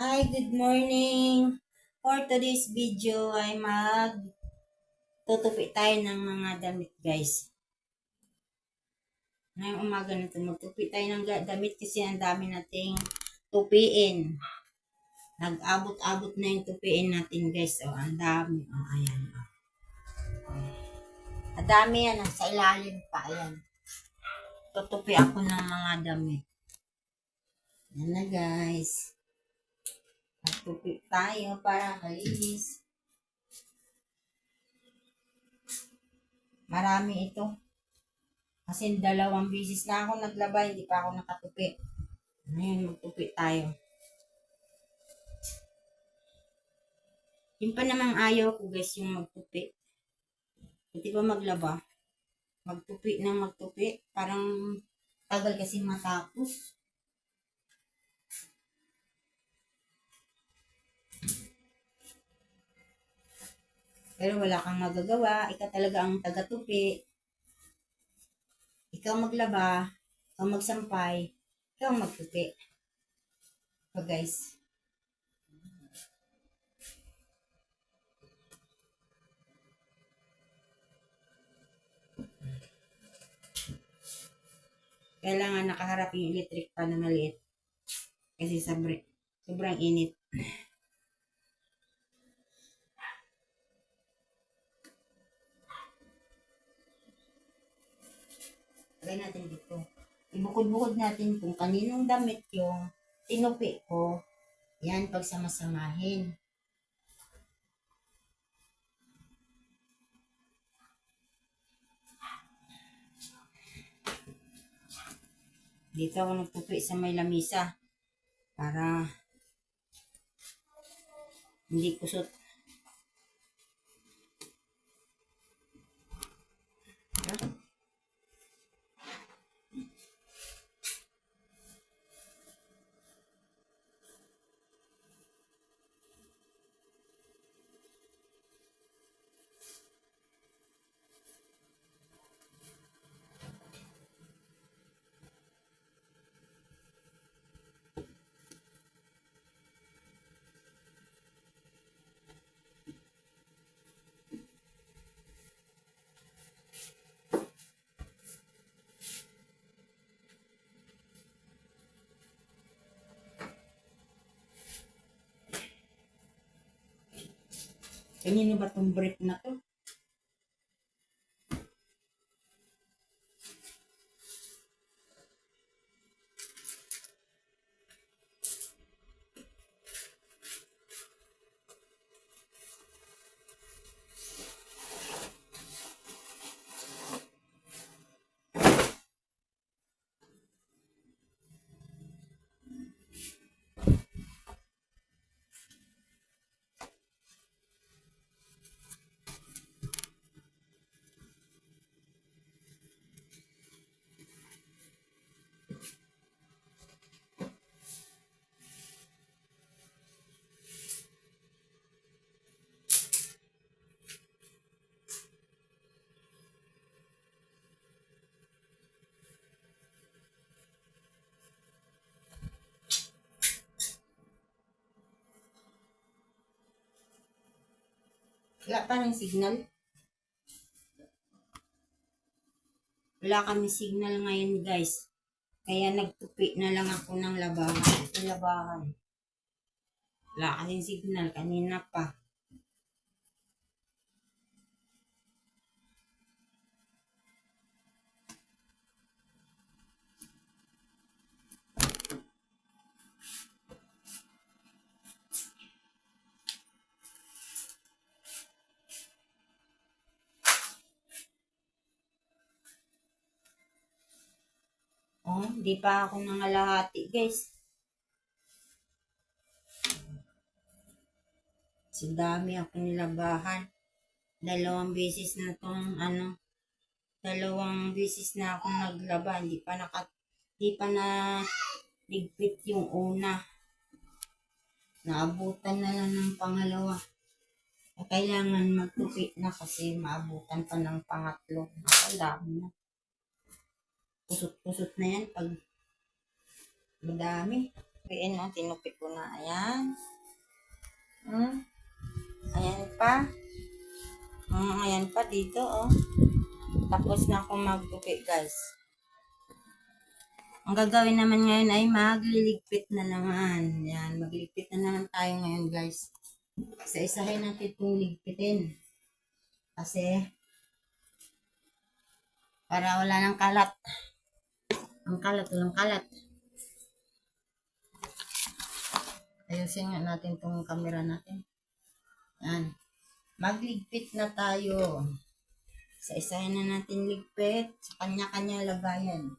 Hi, good morning. For today's video ay mag tutupi tayo ng mga damit guys. Ngayong umaga na ito, magtupi tayo ng damit kasi ang dami nating tupiin. Nag-abot-abot na yung tupiin natin guys. Oh, ang dami. Oh, ayan. Oh. Ang dami yan. Sa ilalim pa. Ayan. Tutupi ako ng mga damit. Yan na guys. Magtupi tayo para malinis. Marami ito. Kasi dalawang bisis na ako naglaba, hindi pa ako nakatupi. Ngayon, magtupi tayo. Yung pa namang ayaw ko guys, yung magtupi. Hindi ba maglaba? Magtupi na magtupi. Parang tagal kasi matapos. Pero wala kang magagawa. Ikaw talaga ang taga-tupi. Ikaw maglaba. Ikaw magsampay. Ikaw magtupi. So guys. Kailangan nakaharap yung electric pan na maliit. Kasi sabre, sobrang init. Try natin dito. Ibukod-bukod natin kung kaninong damit yung tinupi ko. Yan, pagsamasamahin. Dito ako nagtupi sa may lamisa. Para hindi kusot. Diba? Kanino ba tong brief na to? Wala pa ng signal. Wala kami signal ngayon guys. Kaya nagtupi na lang ako ng labahan. Labahan. Wala kasing signal. Kanina pa. Oh, di pa ako nangalahati guys. So, dami ako nilabahan. Dalawang beses na tong ano, dalawang beses na akong naglaba. Hindi pa naka, di pa na ligpit yung una. Naabutan na lang ng pangalawa. Kailangan magtupi na kasi maabutan pa ng pangatlo. Nakadami na. Pusot-pusot na yan pag madami. Piin mo, tinupit ko na. Ayan. Hmm. Ayan pa. Hmm, ayan pa dito, oh. Tapos na ako magtupi, guys. Ang gagawin naman ngayon ay magliligpit na naman. Yan, magligpit na naman tayo ngayon, guys. Isa-isahin natin itong ligpitin. Kasi, para wala nang kalat. Ang kalat, walang kalat. Ayusin nga natin itong camera natin. Yan. Magligpit na tayo. Sa isahin na natin ligpit. Sa kanya-kanya lagayan.